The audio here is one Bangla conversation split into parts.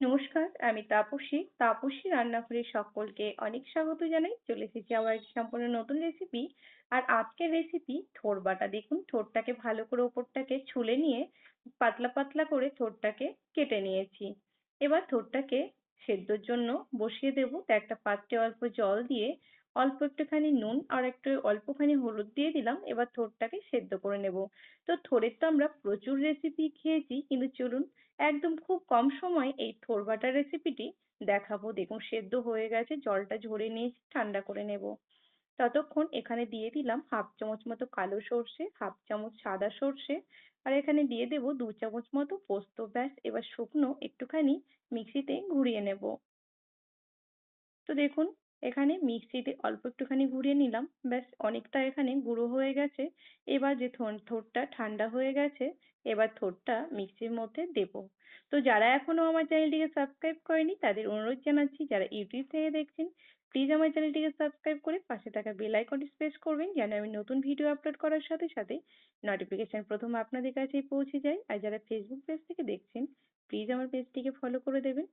নমস্কার, আমি তাপসী। তাপসী রান্নাঘরে সকলকে অনেক স্বাগত জানাই। চলে এসেছি আবার একটি সম্পূর্ণ নতুন রেসিপি। আর আজকের রেসিপি থোর বাটা। দেখুন থোরটাকে ভালো করে ওপরটাকে ছুলে নিয়ে পাতলা পাতলা করে থোরটাকে কেটে নিয়েছি। এবার থোরটাকে সেদ্ধর জন্য বসিয়ে দেবো। একটা পাত্রে অল্প জল দিয়ে অল্প একটুখানি নুন আর একটু অল্পখানি হলুদ দিয়ে দিলাম। এবার থোরটাকে সেদ্ধ করে নেব। তো থোরের তো আমরা প্রচুর রেসিপি খেয়েছি, কিন্তু চলুন একদম খুব কম সময়ে এই থোর বাটার রেসিপিটি দেখাবো। দেখুন, সেদ্ধ হয়ে গেছে, জলটা ঝরিয়ে নিয়েছি ঠান্ডা করে নেব। ততক্ষণ এখানে দিয়ে দিলাম হাফ চামচ মতো কালো সর্ষে, হাফ চামচ সাদা সর্ষে আর এখানে দিয়ে দেব দু চামচ মতো পোস্ত ব্যাস, এবার শুকনো একটুখানি মিক্সিতে ঘুরিয়ে নেব তো দেখুন এখানে মিক্সিতে অল্প একটুখানি ঘুরিয়ে নিলাম। ব্যাস, অনেকটা এখানে গুঁড়ো হয়ে গেছে। এবার যে থোরটা ঠান্ডা হয়ে গেছে, এবার থোরটা মিক্সির মধ্যে দেব। তো যারা এখনও আমার চ্যানেলটিকে সাবস্ক্রাইব করেনি, তাদের অনুরোধ জানাচ্ছি, যারা ইউটিউব থেকে দেখছেন প্লিজ আমার চ্যানেলটিকে সাবস্ক্রাইব করে পাশে থাকা বেল আইকনটি প্রেস করবেন, যেন আমি নতুন ভিডিও আপলোড করার সাথে সাথে নোটিফিকেশন প্রথম আপনাদের কাছেই পৌঁছে যায়। আর যারা ফেসবুক পেজ থেকে দেখছেন প্লিজ আমার পেজটিকে ফলো করে দেবেন।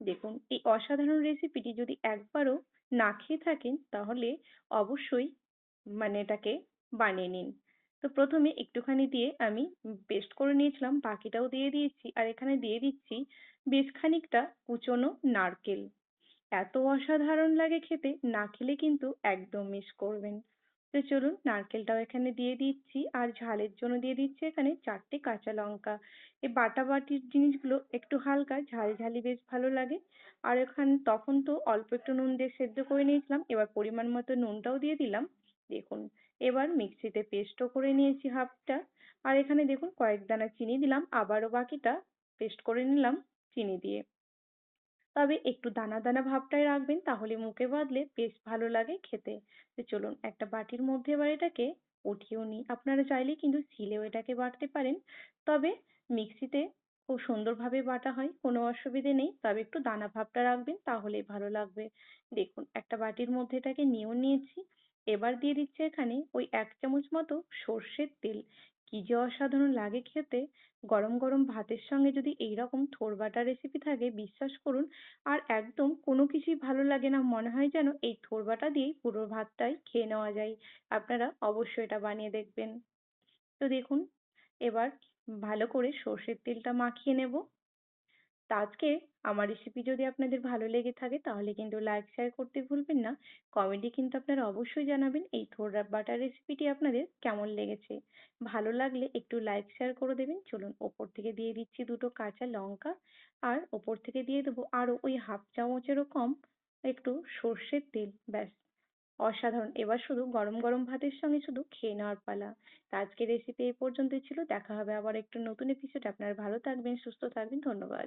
দেখুন, এই অসাধারণ রেসিপিটি যদি একবারও না খেয়ে থাকেন, তাহলে অবশ্যই মানে এটাকে বানিয়ে নিন। তো প্রথমে একটুখানি দিয়ে আমি পেস্ট করে নিয়েছিলাম, বাকিটাও দিয়ে দিয়েছি আর এখানে দিয়ে দিচ্ছি বেশ খানিকটা কুচনো নারকেল। এত অসাধারণ লাগে খেতে, না খেলে কিন্তু একদম মিস করবেন। তো চলুন নারকেলটাও এখানে দিয়ে দিচ্ছি, আর ঝালের জন্য দিয়ে দিচ্ছি এখানে চারটে কাঁচা লঙ্কা। এই বাটা বাটির জিনিসগুলো একটু হালকা, ঝাল ঝালি বেশ ভালো লাগে। আর এখানে তখন তো অল্প একটু নুন দিয়ে সেদ্ধ করে নিয়েছিলাম, এবার পরিমাণ মতো নুনটাও দিয়ে দিলাম। দেখুন, এবার মিক্সিতে পেস্টও করে নিয়েছি হাফটা। আর এখানে দেখুন কয়েক দানা চিনি দিলাম, আবারও বাকিটা পেস্ট করে নিলাম চিনি দিয়ে। তবে একটু দানা দানা ভাবটাই রাখবেন, তাহলে মুখে বাঁধলে বেশ ভালো লাগে খেতে। তো চলুন একটা বাটির মধ্যে এবার এটাকে উঠিয়েও নিই। আপনারা চাইলে কিন্তু শিলেও এটাকে বাটতে পারেন। তবে মিক্সিতে খুব সুন্দরভাবে বাটা হয়, কোনো অসুবিধে নেই। তবে একটু দানা ভাবটা রাখবেন, তাহলেই ভালো লাগবে। দেখুন, একটা বাটির মধ্যে এটাকে নিয়েও নিয়েছি। এবার দিয়ে দিচ্ছি এখানে ওই এক চামচ মতো সর্ষের তেল। কি যে অসাধারণ লাগে খেতে। গরম গরম ভাতের সঙ্গে যদি এইরকম থোর বাটা রেসিপি থাকে, বিশ্বাস করুন, আর একদম কোনো কিছুই ভালো লাগে না। মনে হয় যেন এই থোর বাটা দিয়েই পুরো ভাতটাই খেয়ে নেওয়া যায়। আপনারা অবশ্যই এটা বানিয়ে দেখবেন। তো দেখুন, এবার ভালো করে সর্ষের তেলটা মাখিয়ে নেব। তা আজকে আমার রেসিপি যদি আপনাদের ভালো লেগে থাকে, তাহলে কিন্তু লাইক শেয়ার করতে ভুলবেন না। কমেন্টে কিন্তু আপনারা অবশ্যই জানাবেন এই থোর বাটার রেসিপিটি আপনাদের কেমন লেগেছে। ভালো লাগলে একটু লাইক শেয়ার করে দেবেন। চলুন ওপর থেকে দিয়ে দিচ্ছি দুটো কাঁচা লঙ্কা। আর ওপর থেকে দিয়ে দেবো আরও ওই হাফ চামচেরও কম একটু সর্ষের তেল, ব্যাস। অসাধারণ। এবার শুধু গরম গরম ভাতের সঙ্গে শুধু খেয়ে নেওয়ার পালা। তা আজকের রেসিপি এই পর্যন্তই ছিল। দেখা হবে আবার একটু নতুন এপিসোড আপনারা ভালো থাকবেন, সুস্থ থাকবেন। ধন্যবাদ।